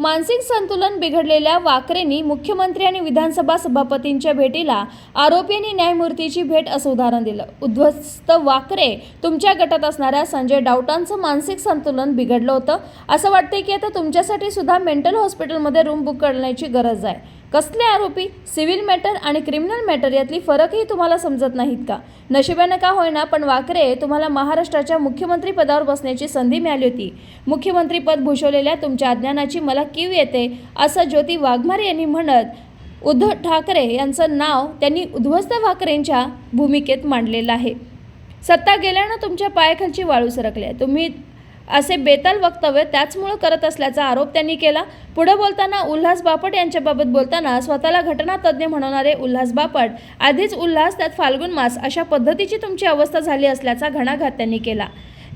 मानसिक संतुलन बिघडलेल्या वाकरेंनी मुख्यमंत्री आणि विधानसभा सभापतींच्या भेटीला आरोपी आणि न्यायमूर्तीची भेट असं उदाहरण दिलं. उद्ध्वस्त वाकरे तुमच्या गटात असणाऱ्या संजय डाऊटांचं मानसिक संतुलन बिघडलं होतं. असं वाटतंय की आता तुमच्यासाठी सुद्धा मेंटल हॉस्पिटलमध्ये रूम बुक करण्याची गरज आहे. कसले आरोपी? सिव्हिल मॅटर आणि क्रिमिनल मॅटर यातली फरकही तुम्हाला समजत नाहीत का? नशिबानं का होईना पण वाकरे तुम्हाला महाराष्ट्राच्या मुख्यमंत्री पदावर बसण्याची संधी मिळाली होती. मुख्यमंत्रीपद भूषवलेल्या तुमच्या अज्ञानाची मला कीव येते असं ज्योती वाघमारे यांनी म्हणत उद्धव ठाकरे यांचं नाव त्यांनी उद्ध्वस्त वाकरेंच्या भूमिकेत मांडलेलं आहे. सत्ता गेल्यानं तुमच्या पायाखालची वाळू सरकली आहे तुम्ही असे बेताल वक्तव्य त्याचमुळं करत असल्याचा आरोप त्यांनी केला. पुढे बोलताना उल्हास बापट यांच्याबाबत बोलताना स्वतःला घटनातज्ज्ञ म्हणवणारे उल्हास बापट आधीच उल्हास त्यात फाल्गुन मास अशा पद्धतीची तुमची अवस्था झाली असल्याचा घणाघात त्यांनी केला.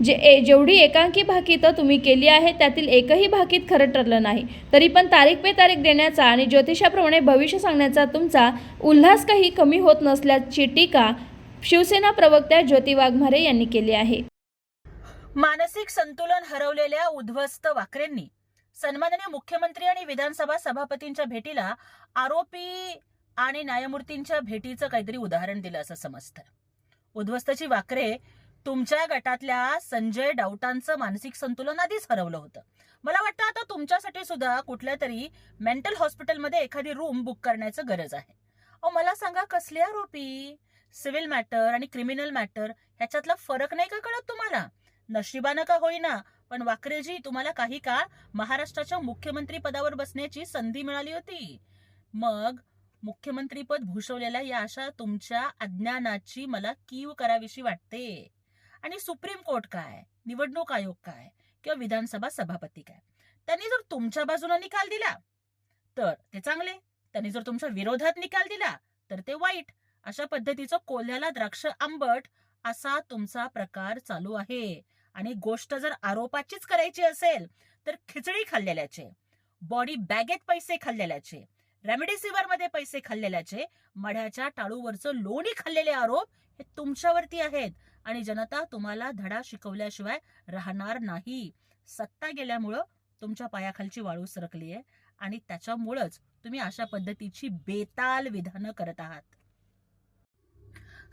जे ए जेवढी एकांकी भाकीतं तुम्ही केली आहे त्यातील एकही भाकीत खरं ठरलं नाही. तरी पण तारीख पे तारीख देण्याचा आणि ज्योतिषाप्रमाणे भविष्य सांगण्याचा तुमचा उल्हास काही कमी होत नसल्याची टीका शिवसेना प्रवक्त्या ज्योती वाघमारे यांनी केली आहे. मानसिक संतुलन हरवलेल्या उद्ध्वस्त वाकरेंनी सन्माननीय मुख्यमंत्री आणि विधानसभा सभापतींच्या भेटीला आरोपी आणि न्यायमूर्तींच्या भेटीचं काहीतरी उदाहरण दिलं असं समजतं. उद्ध्वस्तची वाकरे तुमच्या गटातल्या संजय डाऊटांचं मानसिक संतुलन आधीच हरवलं होतं. मला वाटतं आता तुमच्यासाठी सुद्धा कुठल्या तरी मेंटल हॉस्पिटलमध्ये एखादी रूम बुक करण्याचं गरज आहे. अहो मला सांगा कसले आरोपी? सिव्हिल मॅटर आणि क्रिमिनल मॅटर ह्याच्यातला फरक नाही का कळत तुम्हाला? नशिबानं का होईना? पण वाकरेजी तुम्हाला काही काळ महाराष्ट्राच्या मुख्यमंत्री पदावर बसण्याची संधी मिळाली होती. मग मुख्यमंत्रीपद भूषवलेल्या या अशा तुमच्या अज्ञानाची मला कीव करावीशी वाटते. आणि सुप्रीम कोर्ट काय? निवडणूक आयोग काय? किंवा विधानसभा सभापती काय? त्यांनी जर तुमच्या बाजूने निकाल दिला तर ते चांगले. त्यांनी जर तुमच्या विरोधात निकाल दिला तर ते वाईट. अशा पद्धतीचं कोल्ह्याला द्राक्ष आंबट असा तुमचा प्रकार चालू आहे. आणि गोष्ट जर आरोपाचीच करायची असेल तर खिचडी खाल्लेल्याचे बॉडी बॅगेत पैसे खाल्लेल्याचे रेमडेसिवीरमध्ये पैसे खाल्लेल्याचे मढ्याच्या टाळूवरचं लोणी खाल्लेले आरोप हे तुमच्यावरती आहेत. आणि जनता तुम्हाला धडा शिकवल्याशिवाय राहणार नाही. सत्ता गेल्यामुळं तुमच्या पायाखालची वाळू सरकली आहे आणि त्याच्यामुळंच तुम्ही अशा पद्धतीची बेताल विधानं करत आहात.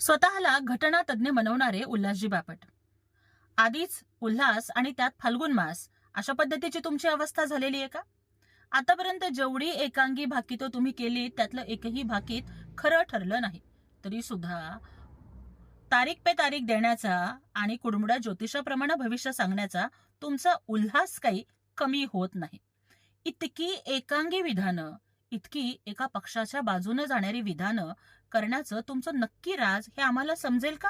स्वतःला घटना तज्ज्ञ बनवणारे उल्हासजी बापट. आधीच उल्हास आणि त्यात फाल्गुन मास अशा पद्धतीची तुमची अवस्था झालेली आहे का? आतापर्यंत जेवढी एकांगी भाकीतं तुम्ही केली त्यातलं एकही भाकीत खरं ठरलं नाही. तरी सुद्धा तारीख पे तारीख देण्याचा आणि कुडमुड्या ज्योतिषाप्रमाणे भविष्य सांगण्याचा तुमचा उल्हास काही कमी होत नाही. इतकी एकांगी विधानं इतकी एका पक्षाच्या बाजूने जाणारी विधानं करण्याचं तुमचं नक्की राज हे आम्हाला समजेल का?